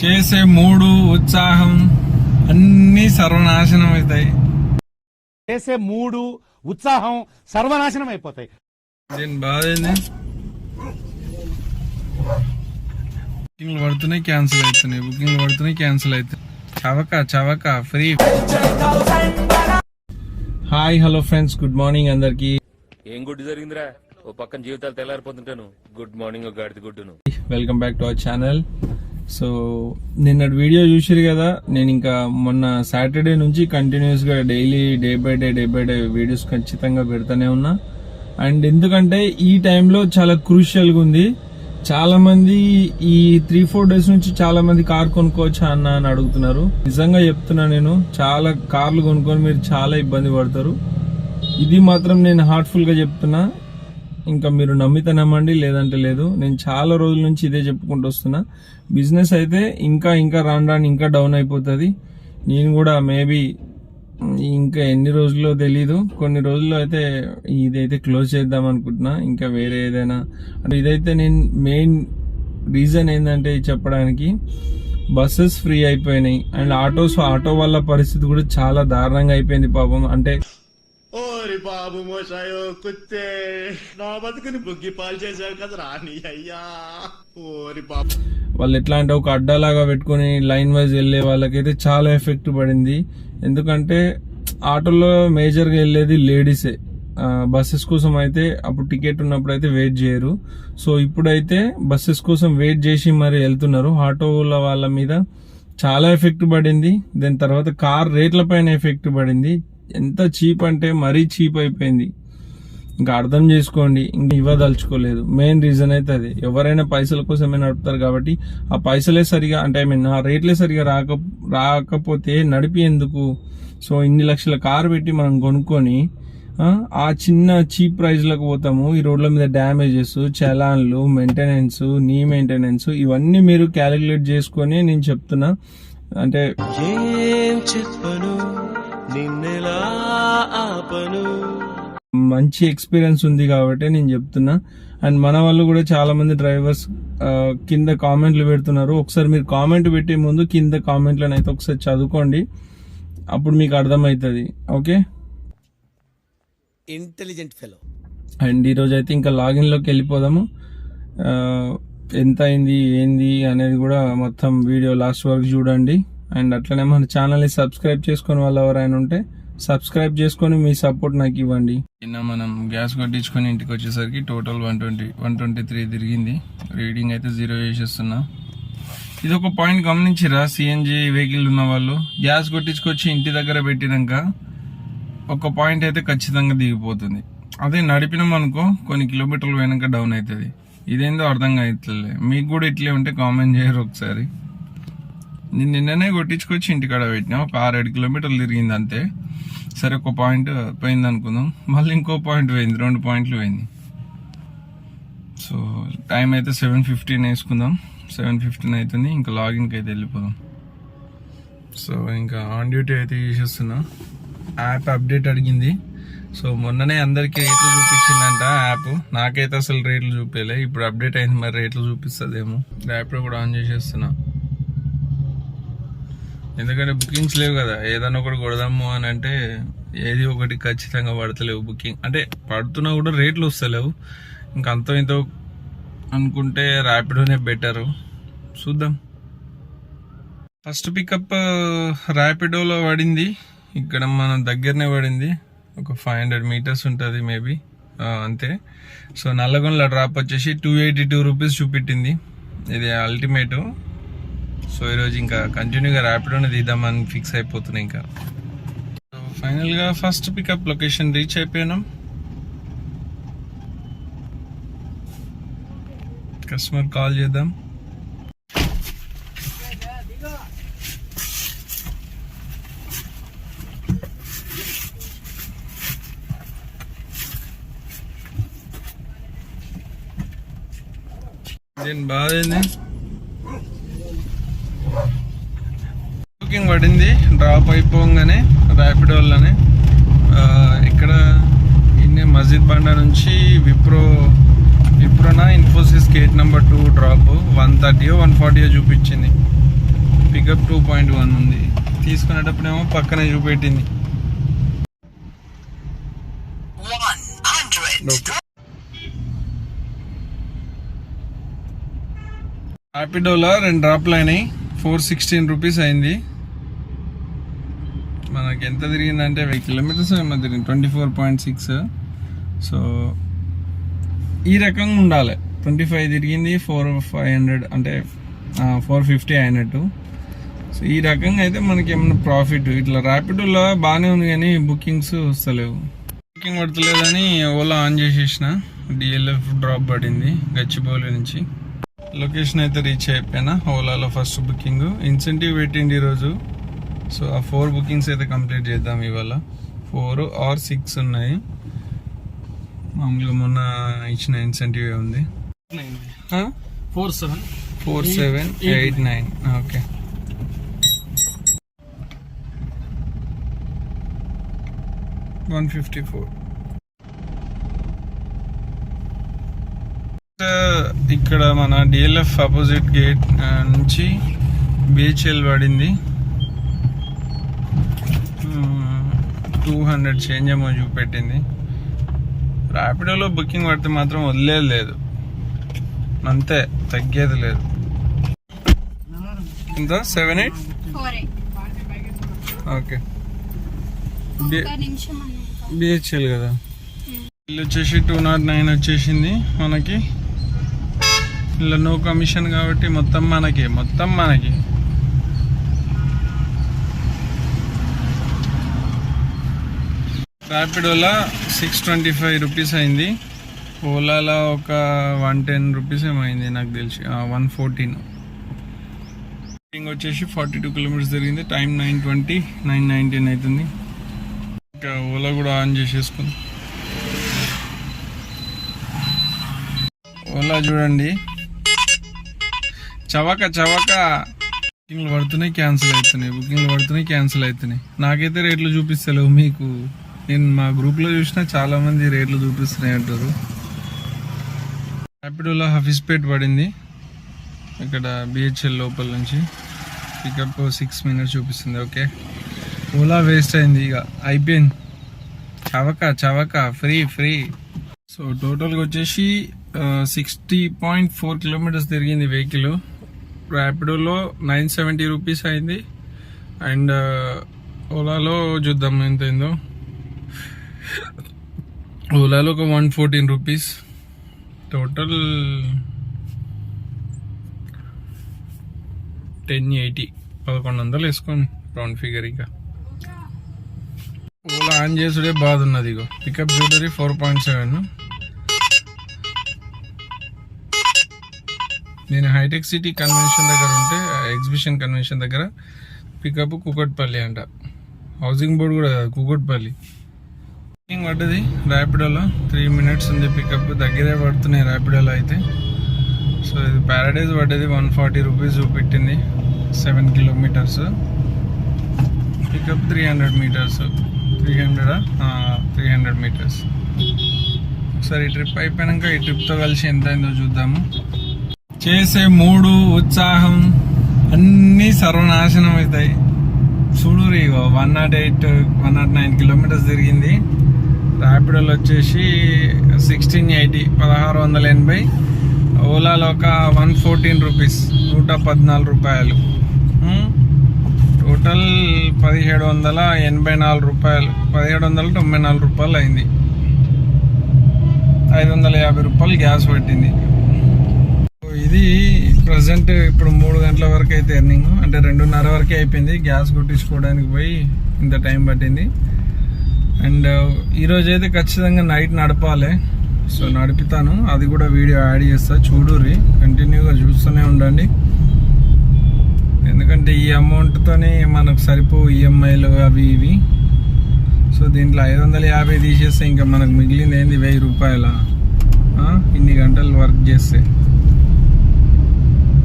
చేసే మూడు ఉత్సాహం అన్నీ సర్వనాశనం అవుతాయి. చేసే మూడు ఉత్సాహం సర్వనాశనం అయిపోతాయి. దీని బాధ బుకింగ్లు పడుతున్నాయి క్యాన్సిల్ అవుతున్నాయి బుకింగ్లు పడుతున్నాయి క్యాన్సిల్ అవుతున్నాయి. చవక చవక free. Hi hello friends good morning అందరికి. ఏం గుడ్డు జరిగిందిరా? ఓ పక్కన జీవితాలు తెల్లారిపోతుంటాను. గుడ్ మార్నింగ్ ఒక గాడిద గుడ్డును. Welcome back to our channel. So నిన్నటి వీడియో చూసిరు కదా నేను ఇంకా మొన్న సాటర్డే నుంచి కంటిన్యూస్గా daily day by day day by day videos ఖచ్చితంగా పెడతానే ఉన్నా. అండ్ ఎందుకంటే ఈ టైంలో చాలా క్రూషియల్గా ఉంది. చాలా మంది ఈ త్రీ ఫోర్ డేస్ నుంచి చాలా మంది కార్ కొనుక్కోవచ్చా అన్న అని అడుగుతున్నారు. నిజంగా చెప్తున్నా నేను చాలా కార్లు కొనుక్కొని మీరు చాలా ఇబ్బంది పడతారు. ఇది మాత్రం నేను హార్ట్ఫుల్గా చెప్తున్నా. ఇంకా మీరు నమ్మితే నమ్మండి లేదంటే లేదు. నేను చాలా రోజుల నుంచి ఇదే చెప్పుకుంటూ వస్తున్నా. బిజినెస్ అయితే ఇంకా ఇంకా రాను రాను ఇంకా డౌన్ అయిపోతుంది. నేను కూడా మేబీ ఇంకా ఎన్ని రోజుల్లో తెలీదు. కొన్ని రోజుల్లో అయితే ఇదైతే క్లోజ్ చేద్దాం అనుకుంటున్నా. ఇంకా వేరే ఏదైనా. అంటే ఇదైతే నేను మెయిన్ రీజన్ ఏంటంటే చెప్పడానికి బస్సెస్ ఫ్రీ అయిపోయినాయి. అండ్ ఆటోస్ ఆటో వాళ్ళ పరిస్థితి కూడా చాలా దారుణంగా అయిపోయింది పాపం. అంటే ఓరి బాబు మోసాయో కుత్తే. నా బతుకుని బుగ్గి పాలు చేశావు కదా రాని అయ్యా. ఓరి బాబు. వాళ్ళు ఎట్లా అంటే ఒక అడ్డాలాగా పెట్టుకొని లైన్ వైజ్ వెళ్ళే వాళ్ళకైతే చాలా ఎఫెక్ట్ పడింది. ఎందుకంటే ఆటోలో మేజర్గా వెళ్ళేది లేడీసే. బస్సెస్ కోసం అయితే అప్పుడు టికెట్ ఉన్నప్పుడు అయితే వెయిట్ చేయరు. సో ఇప్పుడైతే బస్సెస్ కోసం వెయిట్ చేసి మరి వెళ్తున్నారు. ఆటోల వాళ్ళ మీద చాలా ఎఫెక్ట్ పడింది. దాని తర్వాత కార్ రేట్ల పైన ఎఫెక్ట్ పడింది. ఎంత చీప్ అంటే మరీ చీప్ అయిపోయింది. ఇంకా అర్థం చేసుకోండి ఇంకా ఇవ్వదలుచుకోలేదు. మెయిన్ రీజన్ అయితే అది. ఎవరైనా పైసల కోసమే నడుపుతారు కాబట్టి ఆ పైసలే సరిగా అంటే ఐ మీన్ ఆ రేట్లే సరిగా రాక రాకపోతే నడిపి ఎందుకు? సో ఇన్ని లక్షల కారు పెట్టి మనం కొనుక్కొని ఆ, చిన్న చీప్ ప్రైజ్లకు పోతాము. ఈ రోడ్ల మీద డ్యామేజెస్ చలాన్లు మెయింటెనెన్స్ నీ మెయింటెనెన్స్ ఇవన్నీ మీరు క్యాలిక్యులేట్ చేసుకొని నేను చెప్తున్నా. అంటే ఏం చెప్పను? నిన్నెలా ఆపను? మంచి ఎక్స్పీరియన్స్ ఉంది కాబట్టి నేను చెప్తున్నా. అండ్ మన వాళ్ళు కూడా చాలా మంది డ్రైవర్స్ కింద కామెంట్లు పెడుతున్నారు. ఒకసారి మీరు కామెంట్ పెట్టే ముందు కింద కామెంట్లను అయితే ఒకసారి చదువుకోండి. అప్పుడు మీకు అర్థమవుతుంది. ఓకే? ఇంటెలిజెంట్ ఫెలో అండ్ ఈరోజు అయితే ఇంకా లాగిన్లోకి వెళ్ళిపోదాము. ఎంత అయింది ఏంది అనేది కూడా మొత్తం వీడియో లాస్ట్ వరకు చూడండి. అండ్ అట్లనే మన ఛానల్ని సబ్స్క్రైబ్ చేసుకుని వాళ్ళు ఎవరైనా ఉంటే సబ్స్క్రైబ్ చేసుకొని మీ సపోర్ట్ నాకు ఇవ్వండి. నిన్న మనం గ్యాస్ కొట్టించుకొని ఇంటికి వచ్చేసరికి total one twenty one twenty three తిరిగింది. రీడింగ్ అయితే జీరో చేసేస్తున్నా. ఇది ఒక పాయింట్ గమనించిరా? సిఎన్జి వెహికల్ ఉన్న వాళ్ళు గ్యాస్ కొట్టించుకొచ్చి ఇంటి దగ్గర పెట్టినాక ఒక పాయింట్ అయితే ఖచ్చితంగా దిగిపోతుంది. అదే నడిపినాం అనుకో కొన్ని కిలోమీటర్లు వెనక డౌన్ అవుతుంది. ఇదేందో అర్థం అవుతుంది మీకు కూడా ఇట్లే ఉంటే కామెంట్ చేయరు ఒకసారి. నేను నిన్ననే కొట్టించుకొచ్చి ఇంటికాడ పెట్టినా. ఒక ఆరేడు కిలోమీటర్లు తిరిగింది అంతే. సరే ఒక పాయింట్ పోయింది అనుకుందాం. మళ్ళీ ఇంకో పాయింట్ పోయింది. రెండు పాయింట్లు పోయింది. సో టైం అయితే సెవెన్ ఫిఫ్టీన్ వేసుకుందాం. సెవెన్ ఫిఫ్టీన్ అవుతుంది. ఇంకా లాగిన్కి అయితే వెళ్ళిపోదాం. సో ఇంకా ఆన్ డ్యూటీ అయితే చేసేస్తున్నా యాప్ అప్డేట్ అడిగింది. సో మొన్ననే అందరికీ రేట్లు చూపించిందంట యాప్. నాకైతే అసలు రేట్లు చూపేలే. ఇప్పుడు అప్డేట్ అయింది మరి రేట్లు చూపిస్తుందేమో. ర్యాపిడో కూడా ఆన్ చేసేస్తున్నా. ఎందుకంటే బుకింగ్స్ లేవు కదా. ఏదైనా ఒకటి కొడదాము అని అంటే ఏది ఒకటి ఖచ్చితంగా పడతలేవు బుకింగ్ అంటే పడుతున్నా కూడా రేట్లు వస్తలేవు. ఇంకా అంతో ఇంతో అనుకుంటే ర్యాపిడోనే బెటర్ చూద్దాం. ఫస్ట్ పికప్ ర్యాపిడోలో పడింది. ఇక్కడ మన దగ్గరనే పడింది. ఒక ఫైవ్ హండ్రెడ్ మీటర్స్ ఉంటుంది మేబీ అంతే. సో నల్లగొండల డ్రాప్ వచ్చేసి టూ ఎయిటీ టూ రూపీస్ చూపెట్టింది. ఇది అల్టిమేటు సో ఈరోజు ఇంకా కంటిన్యూగా ర్యాపిడోనే తీద్దామని ఫిక్స్ అయిపోతున్నాయి ఇంకా. ఫైనల్గా ఫస్ట్ పికప్ లొకేషన్ రీచ్ అయిపోయినాం. కస్టమర్ కాల్ చేద్దాం. దీని బాధ ఏంది పడింది. డ్రాప్ అయిపోగానే ర్యాపిడోలోనే ఇక్కడ ఇన్నే మస్జిద్ బండ నుంచి Wipro విప్రోనా Infosys gate number two drop. One థర్టీయో one ఫార్టీయో చూపించింది. పికప్ టూ పాయింట్ వన్ ఉంది. తీసుకునేటప్పుడేమో పక్కనే చూపెట్టింది. ర్యాపిడోలో రెండు డ్రాప్లు అయినాయి. ఫోర్ సిక్స్టీన్ రూపీస్ అయింది. మనకి ఎంత తిరిగిందంటే వెయ్యి కిలోమీటర్స్ ఏమో తిరిగింది. Twenty four point six so ఈ రకంగా ఉండాలి. ట్వంటీ ఫైవ్ తిరిగింది ఫోర్ ఫైవ్ హండ్రెడ్ అంటే ఫోర్ ఫిఫ్టీ అయినట్టు. సో ఈ రకంగా అయితే మనకి ఏమైనా ప్రాఫిట్ ఇట్లా ర్యాపిడోలో బాగానే ఉంది కానీ బుకింగ్స్ వస్తలేవు. బుకింగ్ పడతలేదని ఓలా ఆన్ చేసేసిన. డిఎల్ఎఫ్ డ్రాప్ పడింది గచ్చిబౌలి నుంచి. లొకేషన్ అయితే రీచ్ అయిపోయినా ఓలాలో ఫస్ట్ బుకింగ్ ఇన్సెంటివ్ పెట్టింది ఈరోజు. సో ఆ ఫోర్ బుకింగ్స్ అయితే కంప్లీట్ చేద్దాం ఇవాళ. ఫోర్ ఆర్ సిక్స్ ఉన్నాయి. మామూలుగా మొన్న ఇచ్చిన ఇన్సెంటివ్ ఉంది. Four seven. Four seven eight nine. Okay. One fifty four. ఇక్కడ మన డిఎల్ఎఫ్ అపోజిట్ గేట్ నుంచి బిహెచ్ఎల్ పడింది. టూ హండ్రెడ్ చేంజ్ ఏమో చూపెట్టింది. ర్యాపిడోలో బుకింగ్ పడితే మాత్రం వదిలేదు లేదు. అంతే తగ్గేది లేదు. ఎంత? Seven eight? ఓకే. బిహెచ్ఎల్ కదా. ఇల్లు వచ్చేసి టూ నాట్ నైన్ వచ్చేసింది మనకి. ఇలా నో కమిషన్ కాబట్టి మొత్తం మనకి మొత్తం మనకి. ర్యాపిడోలా సిక్స్ ట్వంటీ ఫైవ్ రూపీస్ అయింది. ఓలాలో ఒక వన్ టెన్ రూపీస్ ఏమైంది నాకు తెలిసి. వన్ ఫోర్టీన్ వచ్చేసి ఫార్టీ టూ కిలోమీటర్స్ జరిగింది. Time nine twenty nine nineteen అవుతుంది ఇంకా ఓలా కూడా ఆన్ చేసేసుకుంది. ఓలా చూడండి. చవక చవక. బుకింగ్లు పడుతున్నాయి క్యాన్సిల్ అవుతున్నాయి. బుకింగ్లు పడుతున్నాయి క్యాన్సిల్ అవుతున్నాయి. నాకైతే రేట్లు చూపిస్తలేవు మీకు. నేను మా గ్రూప్లో చూసిన చాలా మంది రేట్లు చూపిస్తున్నాయి అంటారు. ర్యాపిడోలో హఫీస్పేట్ పడింది. ఇక్కడ బిహెచ్ఎల్ లోపల నుంచి. పికప్ సిక్స్ మినిట్స్ చూపిస్తుంది ఓకే ఓలా వేస్ట్ అయింది ఇక. అయిపోయింది. చవక చవక ఫ్రీ ఫ్రీ సో టోటల్గా వచ్చేసి సిక్స్టీ పాయింట్ ఫోర్ కిలోమీటర్స్ తిరిగింది వెహికల్ ర్యాపిడోలో నైన్ సెవెంటీ రూపీస్ అయింది. అండ్ ఓలాలో చూద్దాం ఎంత అయిందో ఓలాలో ఒక one fourteen rupees. Total ten eighty పదకొండు వందలు వేసుకోండి రౌండ్ ఫిగర్ ఇక. ఓలా ఆన్ చేసుడే బాధ ఉన్నది ఇగో. Pickup jewellery four point seven నేను హైటెక్ సిటీ కన్వెన్షన్ దగ్గర ఉంటే ఎగ్జిబిషన్ కన్వెన్షన్ దగ్గర పికప్ కుకట్పల్లి అంట. హౌసింగ్ బోర్డు కూడా కాదు కుకట్పల్లి. బుకింగ్ పడ్డది ర్యాపిడోలో త్రీ మినిట్స్ ఉంది పికప్ దగ్గరే పడుతున్నాయి ర్యాపిడోలో అయితే సో ఇది ప్యారడైజ్ పడ్డది one forty rupees చూపెట్టింది. Seven kilometers pickup three hundred meters three hundred three hundred meters ఒకసారి ఈ ట్రిప్ అయిపోయాక ఈ ట్రిప్తో కలిసి ఎంత అయిందో చూద్దాము. చేసే మూడు ఉత్సాహం అన్నీ సర్వనాశనం అవుతాయి. చూడు one naught eight one naught nine kilometers తిరిగింది. ర్యాపిడోలు వచ్చేసి సిక్స్టీన్ ఎయిటీ పదహారు వందల ఎనభై. ఓలాలో ఒక వన్ ఫోర్టీన్ రూపీస్ నూట పద్నాలుగు రూపాయలు. టోటల్ పదిహేడు వందల ఎనభై నాలుగు రూపాయలు. పదిహేడు వందల తొంభై నాలుగు రూపాయలు అయింది. ఐదు వందల యాభై రూపాయలు గ్యాస్ పట్టింది. సో ఇది ప్రజెంట్ ఇప్పుడు మూడు గంటల వరకు అయితే ఎర్నింగ్. అంటే రెండున్నర వరకే అయిపోయింది. గ్యాస్ కొట్టించుకోవడానికి పోయి ఇంత టైం పట్టింది. అండ్ ఈరోజు అయితే ఖచ్చితంగా నైట్ నడపాలి. సో నడుపుతాను. అది కూడా వీడియో యాడ్ చేస్తా. చూడుర్రి. కంటిన్యూగా చూస్తూనే ఉండండి. ఎందుకంటే ఈ అమౌంట్తోనే మనకు సరిపో ఈఎంఐలు అవి ఇవి. సో దీంట్లో ఐదు వందల యాభై తీసేస్తే ఇంకా మనకు మిగిలింది ఏంది? వెయ్యి రూపాయల? ఇన్ని గంటలు వర్క్ చేస్తే.